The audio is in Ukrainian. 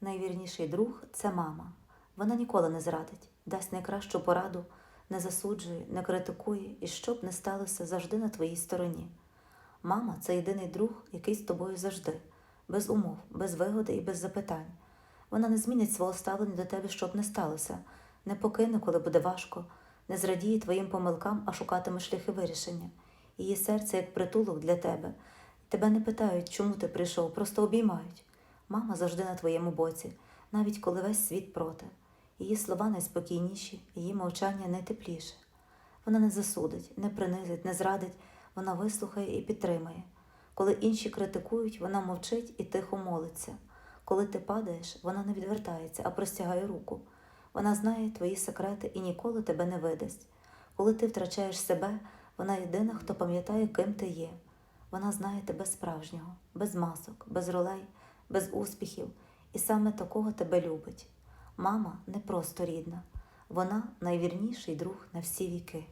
Найвірніший друг це мама. Вона ніколи не зрадить, дасть найкращу пораду, не засуджує, не критикує і що б не сталося завжди на твоїй стороні. Мама це єдиний друг, який з тобою завжди, без умов, без вигоди і без запитань. Вона не змінить свого ставлення до тебе, що б не сталося, не покине, коли буде важко, не зрадіє твоїм помилкам, а шукатиме шляхи вирішення. Її серце як притулок для тебе. Тебе не питають, чому ти прийшов, просто обіймають. Мама завжди на твоєму боці, навіть коли весь світ проти. Її слова найспокійніші, її мовчання найтепліше. Вона не засудить, не принизить, не зрадить, вона вислухає і підтримає. Коли інші критикують, вона мовчить і тихо молиться. Коли ти падаєш, вона не відвертається, а простягає руку. Вона знає твої секрети і ніколи тебе не видасть. Коли ти втрачаєш себе, вона єдина, хто пам'ятає, ким ти є. Вона знає тебе справжнього, без масок, без ролей, без успіхів, і саме такого тебе любить. Мама не просто рідна, вона найвірніший друг на всі віки.